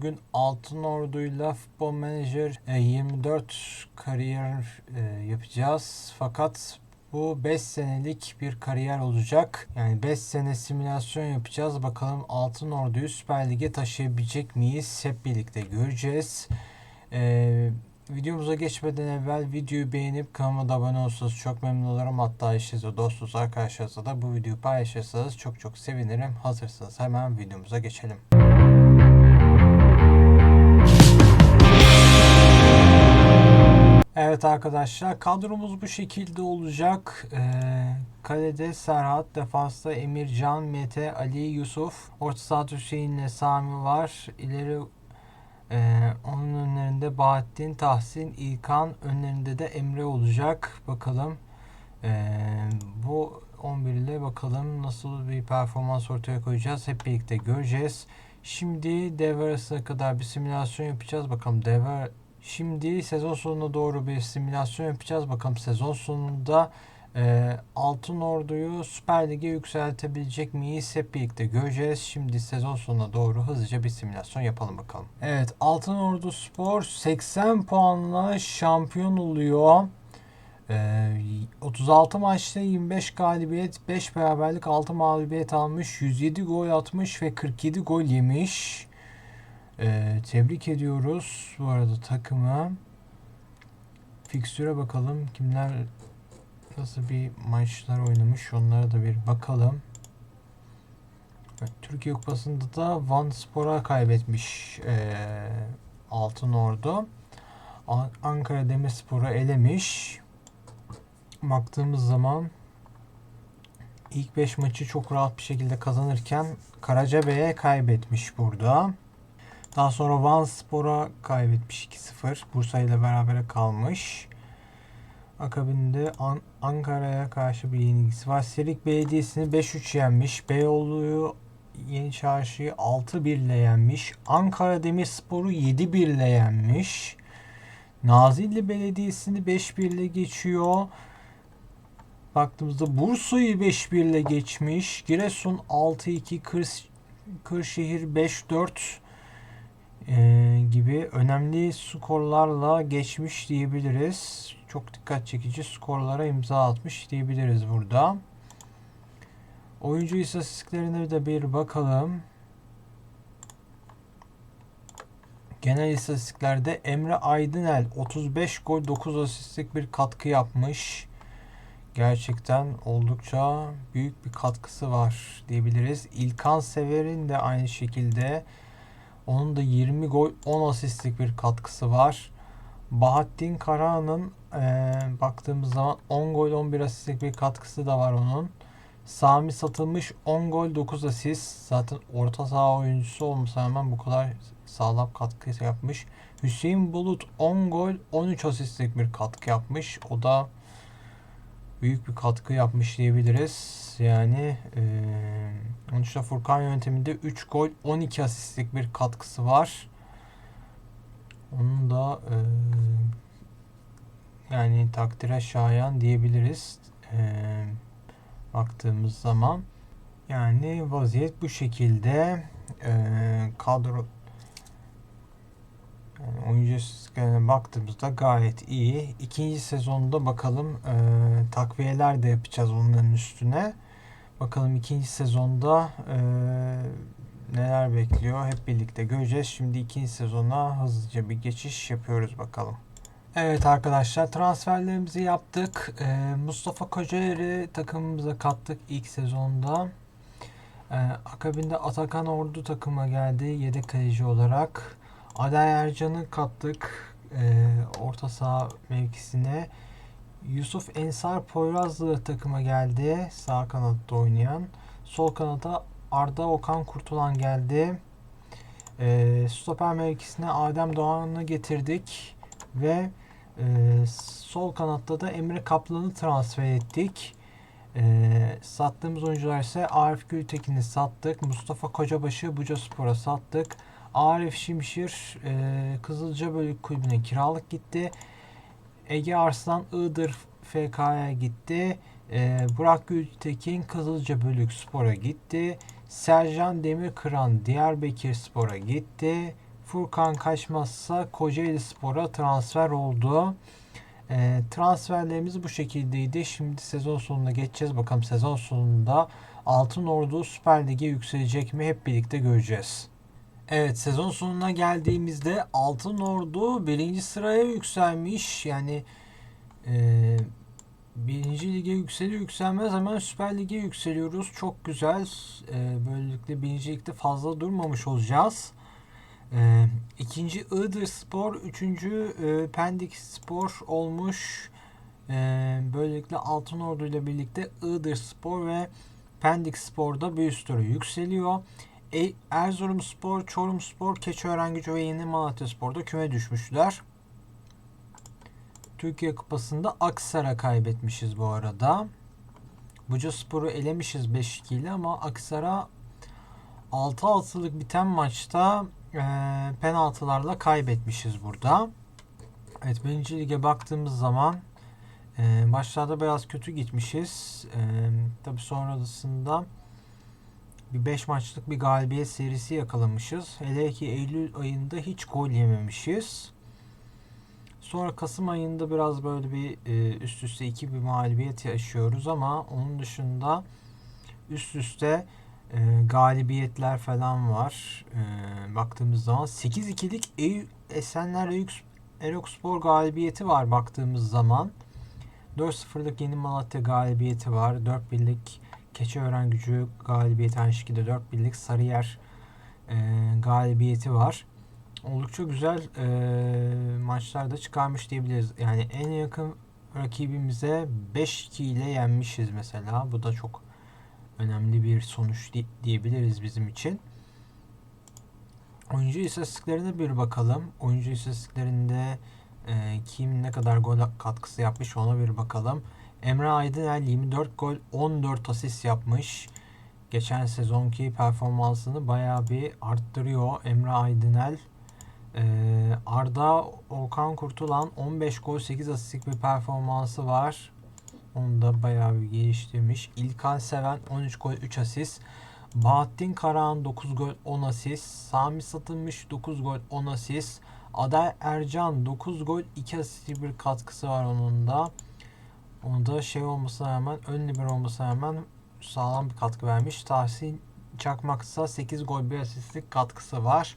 Bugün Altın Ordu'yla Futbol Manager e, 24 kariyer e, yapacağız. Fakat bu 5 senelik bir kariyer olacak. Yani 5 sene simülasyon yapacağız. Bakalım Altın Ordu'yu Süper Lig'e taşıyabilecek miyiz? Hep birlikte göreceğiz. Ee, videomuza geçmeden evvel videoyu beğenip kanalıma da abone olursanız çok memnun olurum. Hatta eşinizle, dostunuz, arkadaşlarınızla da bu videoyu paylaşırsanız çok çok sevinirim. Hazırsanız hemen videomuza geçelim. Evet arkadaşlar kadromuz bu şekilde olacak. Ee, kalede Serhat, defansta Emircan, Mete, Ali, Yusuf. Orta sahada Hüseyin'le Sami var. İleri ee, onun önlerinde Bahattin, Tahsin, İlkan önlerinde de Emre olacak. Bakalım ee, bu 11 ile bakalım nasıl bir performans ortaya koyacağız. Hep birlikte göreceğiz. Şimdi devre arasına kadar bir simülasyon yapacağız. Bakalım devre Şimdi sezon sonuna doğru bir simülasyon yapacağız. Bakalım sezon sonunda e, Altın Ordu'yu Süper Lig'e yükseltebilecek miyiz? Hep birlikte göreceğiz. Şimdi sezon sonuna doğru hızlıca bir simülasyon yapalım bakalım. Evet Altın Ordu Spor 80 puanla şampiyon oluyor. E, 36 maçta 25 galibiyet, 5 beraberlik, 6 mağlubiyet almış, 107 gol atmış ve 47 gol yemiş. Ee, tebrik ediyoruz bu arada takımı. Fikstüre bakalım. Kimler nasıl bir maçlar oynamış onlara da bir bakalım. Evet, Türkiye Kupası'nda da Van Spor'a kaybetmiş ee, Altın Ordu. An- Ankara Demirspor'u elemiş. Baktığımız zaman ilk 5 maçı çok rahat bir şekilde kazanırken Karacabey'e kaybetmiş burada. Daha sonra Van Spor'a kaybetmiş 2-0. Bursa ile beraber kalmış. Akabinde An- Ankara'ya karşı bir yenilgisi var. Serik Belediyesi'ni 5-3 yenmiş. Beyoğlu'yu Yeni Çarşı'yı 6-1 ile yenmiş. Ankara Demirspor'u 7-1 ile yenmiş. Nazilli Belediyesi'ni 5-1 ile geçiyor. Baktığımızda Bursa'yı 5-1 ile geçmiş. Giresun 6-2, Kır, Kırşehir 5-4 ee, gibi önemli skorlarla geçmiş diyebiliriz. Çok dikkat çekici skorlara imza atmış diyebiliriz burada. Oyuncu istatistiklerine de bir bakalım. Genel istatistiklerde Emre Aydınel 35 gol 9 asistlik bir katkı yapmış. Gerçekten oldukça büyük bir katkısı var diyebiliriz. İlkan Sever'in de aynı şekilde onun da 20 gol 10 asistlik bir katkısı var. Bahattin Karahan'ın e, baktığımız zaman 10 gol 11 asistlik bir katkısı da var onun. Sami Satılmış 10 gol 9 asist. Zaten orta saha oyuncusu olmasa hemen bu kadar sağlam katkı yapmış. Hüseyin Bulut 10 gol 13 asistlik bir katkı yapmış. O da büyük bir katkı yapmış diyebiliriz. Yani eee Sonuçta Furkan yönetiminde 3 gol 12 asistlik bir katkısı var. Onun da e, yani takdire şayan diyebiliriz. E, baktığımız zaman. Yani vaziyet bu şekilde. E, kadro yani oyuncu istatistiklerine baktığımızda gayet iyi. İkinci sezonda bakalım e, takviyeler de yapacağız onların üstüne. Bakalım ikinci sezonda e, neler bekliyor hep birlikte göreceğiz. Şimdi ikinci sezona hızlıca bir geçiş yapıyoruz bakalım. Evet arkadaşlar transferlerimizi yaptık. E, Mustafa Kocaer'i takımımıza kattık ilk sezonda. E, akabinde Atakan Ordu takıma geldi yedek kaleci olarak. Aday Ercan'ı kattık e, orta saha mevkisine. Yusuf Ensar Poyrazlı takıma geldi. Sağ kanatta oynayan. Sol kanata Arda Okan Kurtulan geldi. E, stoper mevkisine Adem Doğan'ı getirdik. Ve e, sol kanatta da Emre Kaplan'ı transfer ettik. E, sattığımız oyuncular ise Arif Gültekin'i sattık. Mustafa Kocabaş'ı Buca Spor'a sattık. Arif Şimşir e, Kızılcabölük Kulübü'ne kiralık gitti. Ege Arslan Iğdır FK'ya gitti. Ee, Burak Gültekin Kızılca Bölük Spor'a gitti. Sercan Demirkıran Diyarbakır Spor'a gitti. Furkan Kaçmazsa Kocaeli Spor'a transfer oldu. E, transferlerimiz bu şekildeydi. Şimdi sezon sonuna geçeceğiz. Bakalım sezon sonunda Altın Ordu Süper Lig'e yükselecek mi hep birlikte göreceğiz. Evet sezon sonuna geldiğimizde Altın Ordu birinci sıraya yükselmiş. Yani e, birinci lige yükseliyor yükselmez hemen Süper Lig'e yükseliyoruz. Çok güzel. E, böylelikle birinci ligde fazla durmamış olacağız. E, ikinci Iğdır Spor, üçüncü e, Pendik Spor olmuş. E, böylelikle Altın Ordu ile birlikte Iğdır Spor ve Pendik Spor'da bir üst yükseliyor. E, Erzurum Spor, Çorum Spor, Keçiören Gücü ve Yeni Malatya Spor'da küme düşmüşler. Türkiye Kupası'nda Aksar'a kaybetmişiz bu arada. Buca Spor'u elemişiz 5-2 ile ama Aksar'a 6-6'lık biten maçta e, penaltılarla kaybetmişiz burada. Evet birinci lige baktığımız zaman e, başlarda biraz kötü gitmişiz. E, Tabi sonrasında bir 5 maçlık bir galibiyet serisi yakalamışız. Hele ki Eylül ayında hiç gol yememişiz. Sonra Kasım ayında biraz böyle bir e, üst üste iki bir mağlubiyet yaşıyoruz ama onun dışında üst üste e, galibiyetler falan var. E, baktığımız zaman 8-2'lik Eyüp Esenler Erokspor galibiyeti var baktığımız zaman. 4-0'lık Yeni Malatya galibiyeti var. 4-1'lik Keçiören Gücü galibiyeti aynı şekilde 4-1'lik Sarıyer e, galibiyeti var. Oldukça güzel e, maçlar da çıkarmış diyebiliriz. Yani en yakın rakibimize 5-2 ile yenmişiz mesela. Bu da çok önemli bir sonuç diyebiliriz bizim için. Oyuncu istatistiklerine bir bakalım. Oyuncu istatistiklerinde e, kim ne kadar gol katkısı yapmış ona bir bakalım. Emre Aydınel 24 gol 14 asist yapmış. Geçen sezonki performansını bayağı bir arttırıyor Emre Aydınel. Ee, Arda Okan Kurtulan 15 gol 8 asistlik bir performansı var. Onu da bayağı bir geliştirmiş. İlkan Seven 13 gol 3 asist. Bahattin Karahan 9 gol 10 asist. Sami Satılmış 9 gol 10 asist. Aday Ercan 9 gol 2 asist bir katkısı var onun da. Onu da şey olmasına rağmen ön bir olmasına rağmen sağlam bir katkı vermiş. Tahsin Çakmak ise 8 gol 1 asistlik katkısı var.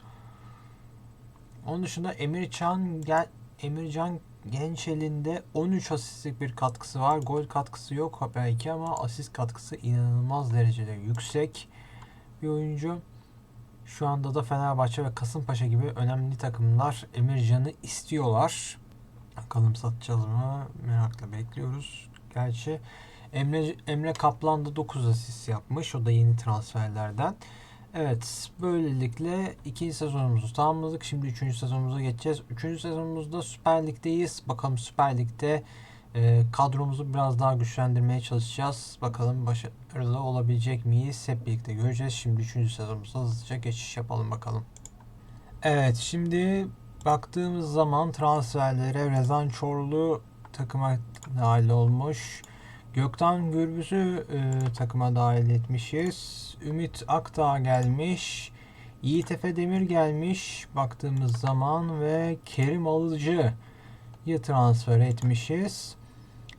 Onun dışında Emircan Gel Emircan Gençel'inde 13 asistlik bir katkısı var. Gol katkısı yok belki ama asist katkısı inanılmaz derecede yüksek bir oyuncu. Şu anda da Fenerbahçe ve Kasımpaşa gibi önemli takımlar Emircan'ı istiyorlar. Bakalım satacağız mı? Merakla bekliyoruz. Gerçi Emre, Emre Kaplan da 9 asist yapmış. O da yeni transferlerden. Evet böylelikle ikinci sezonumuzu tamamladık. Şimdi üçüncü sezonumuza geçeceğiz. Üçüncü sezonumuzda Süper Lig'deyiz. Bakalım Süper Lig'de e, kadromuzu biraz daha güçlendirmeye çalışacağız. Bakalım başarılı olabilecek miyiz? Hep birlikte göreceğiz. Şimdi üçüncü sezonumuza hızlıca geçiş yapalım bakalım. Evet şimdi baktığımız zaman transferlere Rezan Çorlu takıma dahil olmuş. Gökten Gürbüz'ü e, takıma dahil etmişiz. Ümit Akdağ gelmiş. Yiğit Efe Demir gelmiş baktığımız zaman ve Kerim Alıcı'yı transfer etmişiz.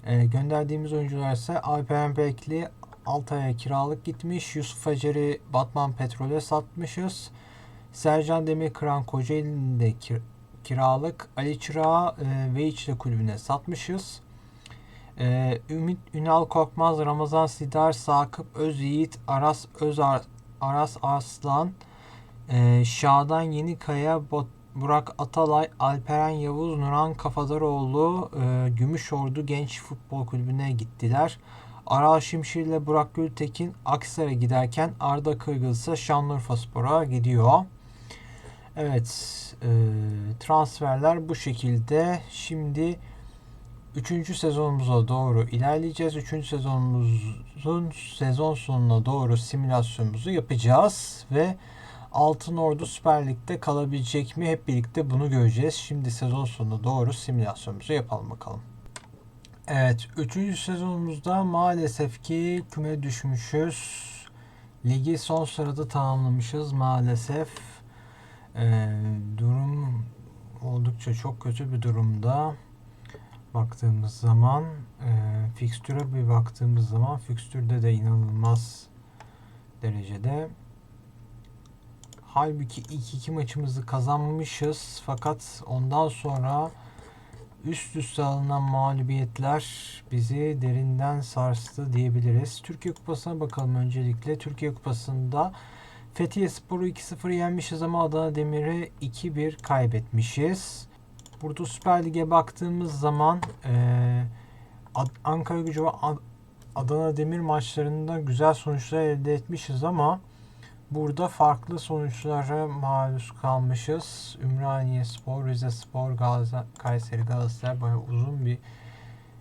E, gönderdiğimiz oyuncular ise Alperen Bekli Altay'a kiralık gitmiş. Yusuf Hacer'i Batman Petrol'e satmışız. Sercan Demirkıran Kocaeli'nde kiralık. Ali Çırağı e, Veiç'le kulübüne satmışız. Ee, Ümit Ünal Korkmaz, Ramazan Sidar, Sakıp Özyiğit, Aras Özar, Aras Arslan, e, Şadan Yenikaya, Bot, Burak Atalay, Alperen Yavuz, Nuran Kafadaroğlu, e, Gümüşordu Genç Futbol Kulübü'ne gittiler. Aral Şimşir ile Burak Gültekin Aksaray'a giderken Arda Kırgıl ise Şanlıurfa Spor'a gidiyor. Evet, e, transferler bu şekilde. Şimdi Üçüncü sezonumuza doğru ilerleyeceğiz. Üçüncü sezonumuzun sezon sonuna doğru simülasyonumuzu yapacağız ve Altın Ordu Süper Lig'de kalabilecek mi hep birlikte bunu göreceğiz. Şimdi sezon sonuna doğru simülasyonumuzu yapalım bakalım. Evet, üçüncü sezonumuzda maalesef ki küme düşmüşüz. Ligi son sırada tamamlamışız maalesef. Ee, durum oldukça çok kötü bir durumda. Baktığımız zaman e, fikstüre bir baktığımız zaman fikstürde de inanılmaz derecede. Halbuki ilk iki maçımızı kazanmışız fakat ondan sonra üst üste alınan mağlubiyetler bizi derinden sarstı diyebiliriz. Türkiye Kupası'na bakalım öncelikle. Türkiye Kupası'nda Fethiye Spor'u 2-0 yenmişiz ama Adana Demir'i 2-1 kaybetmişiz. Burada Süper Lig'e baktığımız zaman eee, Ad- Ankara Gücü ve Ad- Adana Demir maçlarında güzel sonuçlar elde etmişiz ama burada farklı sonuçlara maruz kalmışız. Ümraniye Spor, Rize Spor, Galatasaray, Kayseri Galatasaray bayağı uzun bir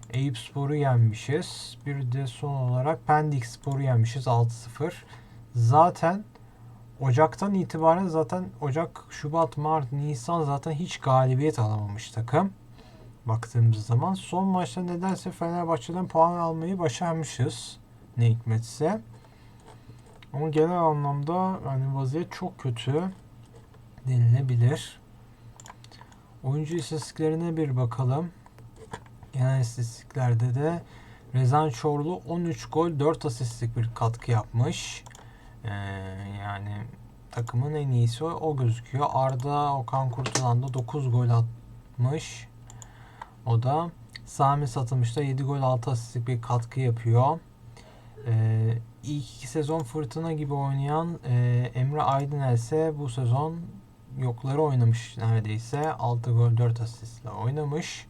Eyüp Spor'u yenmişiz. Bir de son olarak Pendik Spor'u yenmişiz 6-0. Zaten Ocak'tan itibaren zaten Ocak, Şubat, Mart, Nisan zaten hiç galibiyet alamamış takım. Baktığımız zaman son maçta nedense Fenerbahçe'den puan almayı başarmışız. Ne hikmetse. Ama genel anlamda hani vaziyet çok kötü denilebilir. Oyuncu istatistiklerine bir bakalım. Genel istatistiklerde de Rezan Çorlu 13 gol 4 asistlik bir katkı yapmış. Ee, yani takımın en iyisi o, gözüküyor. Arda Okan Kurtulan da 9 gol atmış. O da Sami Satılmış'ta 7 gol 6 asistlik bir katkı yapıyor. Ee, ilk iki sezon fırtına gibi oynayan e, Emre Aydınel ise bu sezon yokları oynamış neredeyse. 6 gol 4 asistle oynamış.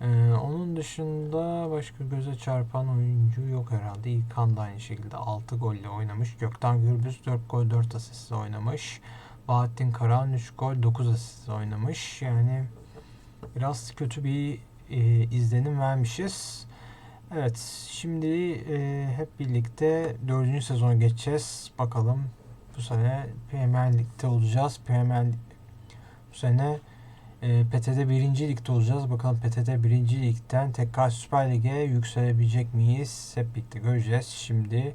Ee, onun dışında başka göze çarpan oyuncu yok herhalde. İlkan da aynı şekilde 6 golle oynamış. Gökten Gürbüz 4 gol 4 asistle oynamış. Bahattin Karahan 3 gol 9 asistle oynamış. Yani biraz kötü bir e, izlenim vermişiz. Evet, şimdi e, hep birlikte 4. sezona geçeceğiz. Bakalım bu sene Premier Lig'de olacağız. Premier Lig- bu sene e, PTT 1. Lig'de olacağız. Bakalım PTT 1. Lig'den tekrar Süper Lig'e yükselebilecek miyiz? Hep birlikte göreceğiz. Şimdi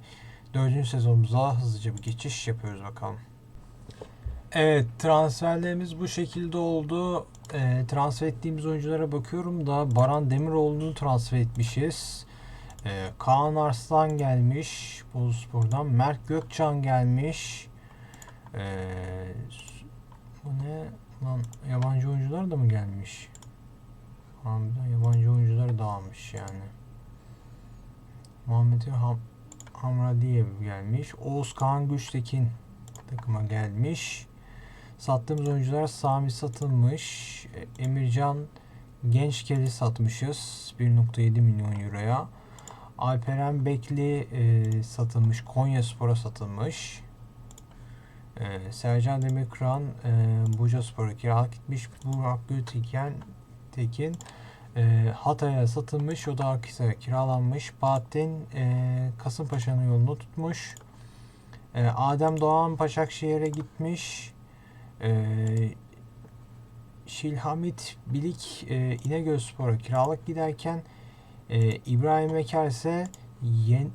4. sezonumuza hızlıca bir geçiş yapıyoruz bakalım. Evet transferlerimiz bu şekilde oldu. E, transfer ettiğimiz oyunculara bakıyorum da Baran Demiroğlu'nu transfer etmişiz. E, Kaan Arslan gelmiş Boluspor'dan. Mert Gökçan gelmiş. E, bu ne? Lan yabancı oyuncular da mı gelmiş? Harbiden yabancı oyuncular da almış yani. Muhammed Ham Hamradiyev gelmiş. Oğuz Kaan Güçtekin takıma gelmiş. Sattığımız oyuncular Sami satılmış. E, Emircan Gençkel'i satmışız. 1.7 milyon euroya. Alperen Bekli e, satılmış. Konya Spor'a satılmış. E, Sercan Demirkıran e, Buca Spor'a kiralık gitmiş. Burak Gültekin Tekin e, Hatay'a satılmış. O da Akhisar'a kiralanmış. Bahattin e, Kasımpaşa'nın yolunu tutmuş. E, Adem Doğan Başakşehir'e gitmiş. Ee, Şilhamit Bilik e, İnegöl Spor'a kiralık giderken e, İbrahim Eker ise Yen,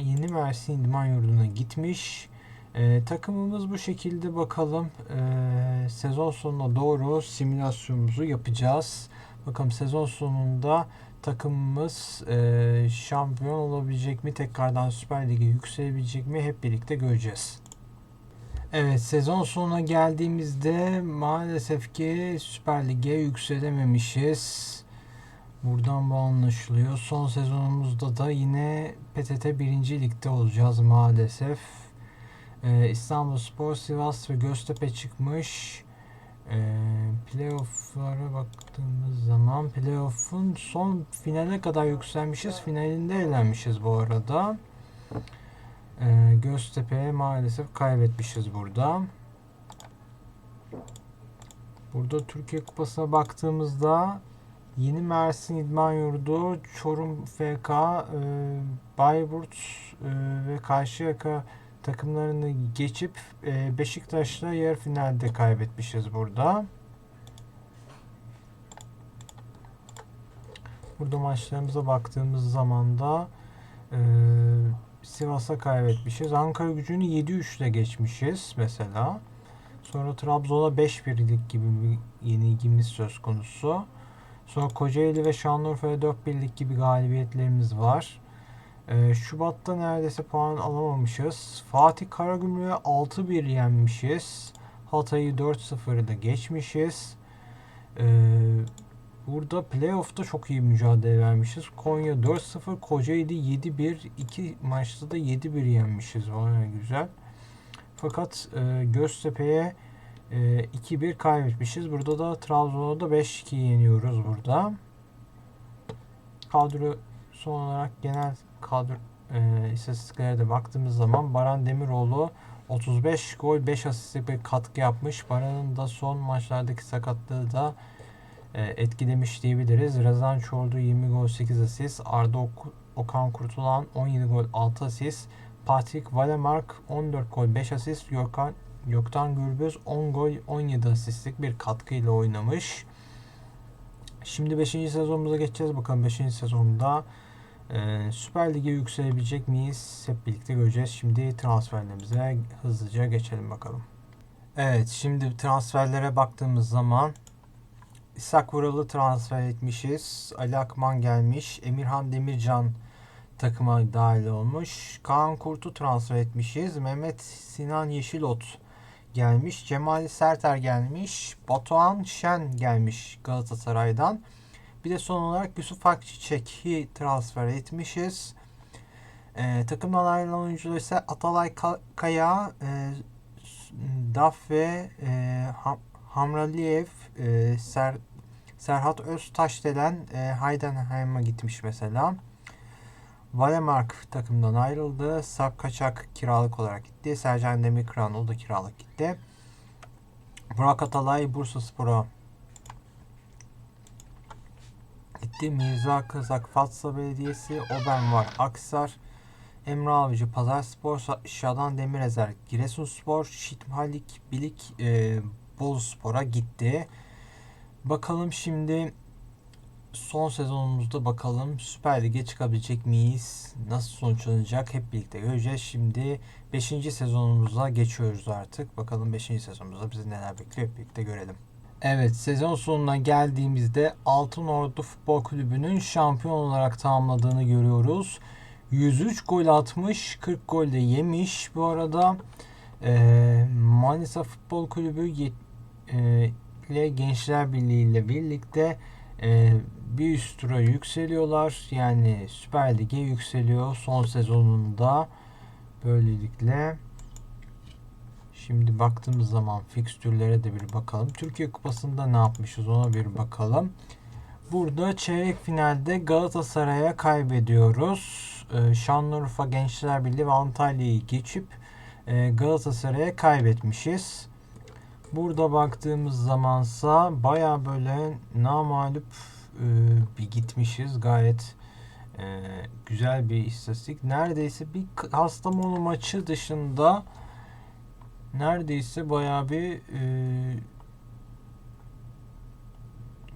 Yeni Mersin İdman Yurdu'na gitmiş. E, takımımız bu şekilde bakalım. E, sezon sonuna doğru simülasyonumuzu yapacağız. Bakalım sezon sonunda takımımız e, şampiyon olabilecek mi? Tekrardan Süper Lig'e yükselebilecek mi? Hep birlikte göreceğiz. Evet sezon sonuna geldiğimizde maalesef ki Süper Lig'e yükselememişiz. Buradan bu anlaşılıyor. Son sezonumuzda da yine PTT 1. Lig'de olacağız maalesef. Ee, İstanbul Spor, Sivas ve Göztepe çıkmış. Ee, playoff'lara baktığımız zaman playoff'un son finale kadar yükselmişiz. Finalinde elenmişiz bu arada. Ee, Göztepe'ye maalesef kaybetmişiz burada. Burada Türkiye Kupası'na baktığımızda Yeni Mersin İdman Yurdu, Çorum FK, e, Bayburt e, ve Karşıyaka takımlarını geçip e, Beşiktaş'la yarı finalde kaybetmişiz burada. Burada maçlarımıza baktığımız zaman da e, Sivas'a kaybetmişiz. Ankara gücünü 7-3 ile geçmişiz mesela. Sonra Trabzon'a 5-1'lik gibi bir yenilgimiz söz konusu. Sonra Kocaeli ve Şanlıurfa'ya 4 birlik gibi galibiyetlerimiz var. Ee, Şubat'ta neredeyse puan alamamışız. Fatih Karagümrük'e 6-1 yenmişiz. Hatay'ı 4-0'da geçmişiz. Ee, burada playoff'ta çok iyi mücadele vermişiz. Konya 4-0, Kocaeli 7-1. İki maçta da 7-1 yenmişiz. Vay güzel. Fakat e, Göztepe'ye e, 2-1 kaybetmişiz. Burada da Trabzon'a da 5-2 yeniyoruz burada. Kadro son olarak genel kadro e, istatistiklere de baktığımız zaman Baran Demiroğlu 35 gol 5 asistlik bir katkı yapmış. Baran'ın da son maçlardaki sakatlığı da e, etkilemiş diyebiliriz. Razan Çordu 20 gol 8 asist. Arda Ok- Okan Kurtulan 17 gol 6 asist. Patrick Valemark 14 gol 5 asist. Gökhan, Gökten Gürbüz 10 gol 17 asistlik bir katkıyla oynamış. Şimdi 5. sezonumuza geçeceğiz. Bakalım 5. sezonda e, Süper Lig'e yükselebilecek miyiz? Hep birlikte göreceğiz. Şimdi transferlerimize hızlıca geçelim bakalım. Evet şimdi transferlere baktığımız zaman İshak Vural'ı transfer etmişiz. Ali Akman gelmiş. Emirhan Demircan takıma dahil olmuş. Kaan Kurt'u transfer etmişiz. Mehmet Sinan Yeşilot gelmiş. Cemal Serter gelmiş. Batuhan Şen gelmiş Galatasaray'dan. Bir de son olarak Yusuf Akçiçek'i transfer etmişiz. Ee, takımdan ayrılan oyuncular ise Atalay Ka- Kaya, e, Daf ve e, Ham- Hamraliyev, e, Ser, Serhat Öztaşdelen e, Heidenheim'a gitmiş mesela. Valemark takımdan ayrıldı. Sak Kaçak kiralık olarak gitti. Sercan Demirkıran o da kiralık gitti. Burak Atalay Bursa Spor'a gitti. Mirza Kızak Fatsa Belediyesi, Oben var Aksar, Emre Avcı Pazarspor, Sa- Şadan Demirezer Giresunspor, Şitmalik Bilik e, Boluspor'a gitti. Bakalım şimdi son sezonumuzda bakalım Süper Lig'e çıkabilecek miyiz? Nasıl sonuçlanacak? Hep birlikte göreceğiz. Şimdi 5. sezonumuza geçiyoruz artık. Bakalım 5. sezonumuzda bizi neler bekliyor? Hep birlikte görelim. Evet sezon sonuna geldiğimizde Altın Ordu Futbol Kulübü'nün şampiyon olarak tamamladığını görüyoruz. 103 gol atmış, 40 gol de yemiş bu arada. Ee, Manisa Futbol Kulübü e, ile Gençler Birliği ile birlikte e, bir üst tura yükseliyorlar. Yani Süper Lig'e yükseliyor son sezonunda. Böylelikle şimdi baktığımız zaman fikstürlere de bir bakalım. Türkiye Kupası'nda ne yapmışız ona bir bakalım. Burada çeyrek finalde Galatasaray'a kaybediyoruz. Ee, Şanlıurfa Gençler Birliği ve Antalya'yı geçip e, Galatasaray'a kaybetmişiz. Burada baktığımız zamansa baya böyle namalup e, bir gitmişiz. Gayet e, güzel bir istatistik. Neredeyse bir Kastamonu maçı dışında neredeyse baya bir e,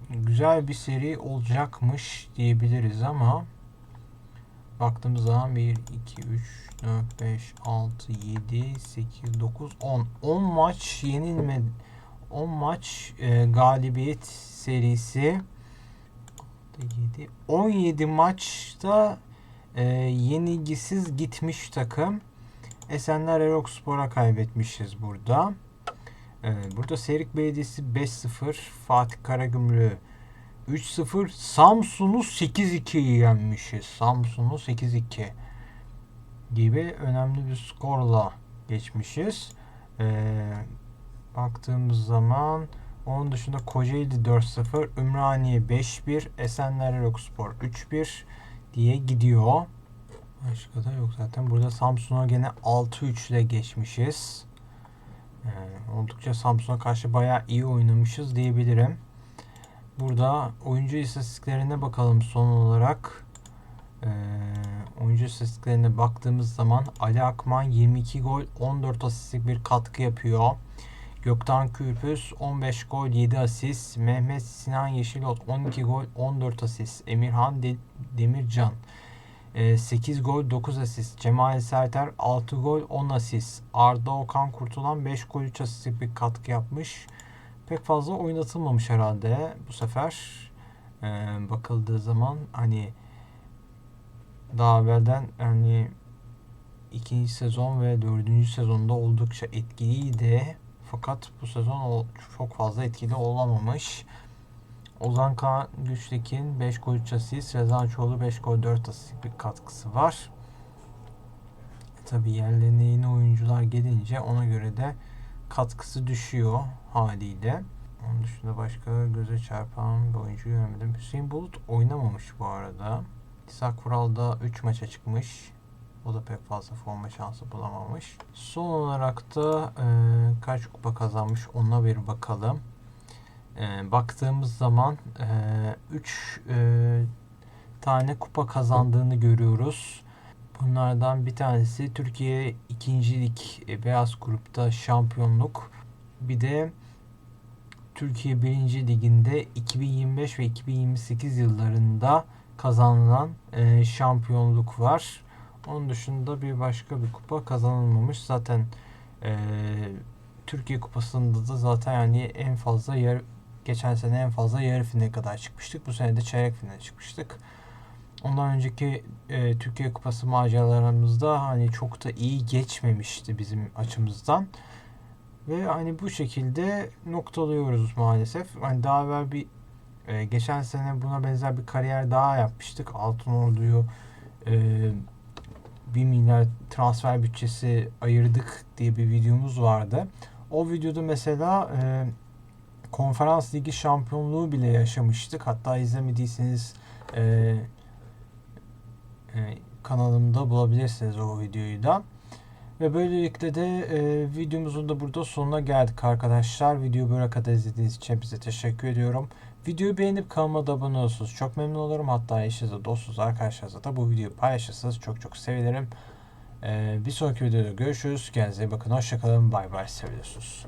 güzel bir seri olacakmış diyebiliriz ama baktığımız zaman 1, 2, 3, 4, 5, 6, 7, 8, 9, 10. 10 maç yenilmedi. 10 maç e, galibiyet serisi 7, 17 maçta e, yenilgisiz gitmiş takım. Esenler Erokspor'a kaybetmişiz burada. E, burada Serik Belediyesi 5-0, Fatih Karagümrük 3-0, Samsun'u 8-2 yenmişiz. Samsun'u 8-2 gibi önemli bir skorla geçmişiz. Ee, baktığımız zaman onun dışında Kocaeli 4-0, Ümraniye 5-1, Esenler Erokspor 3-1 diye gidiyor. Başka da yok zaten. Burada Samsun'a gene 6-3 ile geçmişiz. Ee, oldukça Samsun'a karşı bayağı iyi oynamışız diyebilirim. Burada oyuncu istatistiklerine bakalım son olarak. Ee, oyuncu istatistiklerine baktığımız zaman Ali Akman 22 gol 14 asistlik bir katkı yapıyor. Gökten Kürpüz 15 gol 7 asist. Mehmet Sinan Yeşilot 12 gol 14 asist. Emirhan De- Demircan 8 gol 9 asist. Cemal Serter 6 gol 10 asist. Arda Okan Kurtulan 5 gol 3 asistlik bir katkı yapmış. Pek fazla oynatılmamış herhalde bu sefer. E, bakıldığı zaman hani daha evvelden hani ikinci sezon ve dördüncü sezonda oldukça etkiliydi. Fakat bu sezon çok fazla etkili olamamış. Ozan Kaan Güçtekin 5 gol 3 asist, Rezan Çoğlu 5 gol 4 asist bir katkısı var. E tabi yerlerine yeni oyuncular gelince ona göre de katkısı düşüyor haliyle. Onun dışında başka göze çarpan bir oyuncu göremedim. Hüseyin Bulut oynamamış bu arada. İshak Vural da 3 maça çıkmış. O da pek fazla forma şansı bulamamış. Son olarak da e, kaç kupa kazanmış ona bir bakalım. E, baktığımız zaman 3 tane kupa kazandığını görüyoruz. Bunlardan bir tanesi Türkiye ikincilik e, beyaz grupta şampiyonluk. Bir de Türkiye 1. Liginde 2025 ve 2028 yıllarında kazanılan e, şampiyonluk var. Onun dışında bir başka bir kupa kazanılmamış. Zaten e, Türkiye Kupası'nda da zaten yani en fazla yer geçen sene en fazla yarı finale kadar çıkmıştık. Bu sene de çeyrek finale çıkmıştık. Ondan önceki e, Türkiye Kupası maceralarımızda hani çok da iyi geçmemişti bizim açımızdan. Ve hani bu şekilde noktalıyoruz maalesef. Hani daha evvel bir e, geçen sene buna benzer bir kariyer daha yapmıştık. Altın Ordu'yu e, 1 milyar transfer bütçesi ayırdık diye bir videomuz vardı. O videoda mesela e, konferans ligi şampiyonluğu bile yaşamıştık. Hatta izlemediyseniz e, e, kanalımda bulabilirsiniz o videoyu da. Ve böylelikle de e, videomuzun da burada sonuna geldik arkadaşlar. Videoyu buraya kadar izlediğiniz için hepinize teşekkür ediyorum. Videoyu beğenip kanalıma da abone olursanız çok memnun olurum. Hatta eşinize, dostunuz, arkadaşlarınızla da bu videoyu paylaşırsanız çok çok sevinirim. E, bir sonraki videoda görüşürüz. Kendinize bakın. Hoşçakalın. Bay bay. Seviyorsunuz.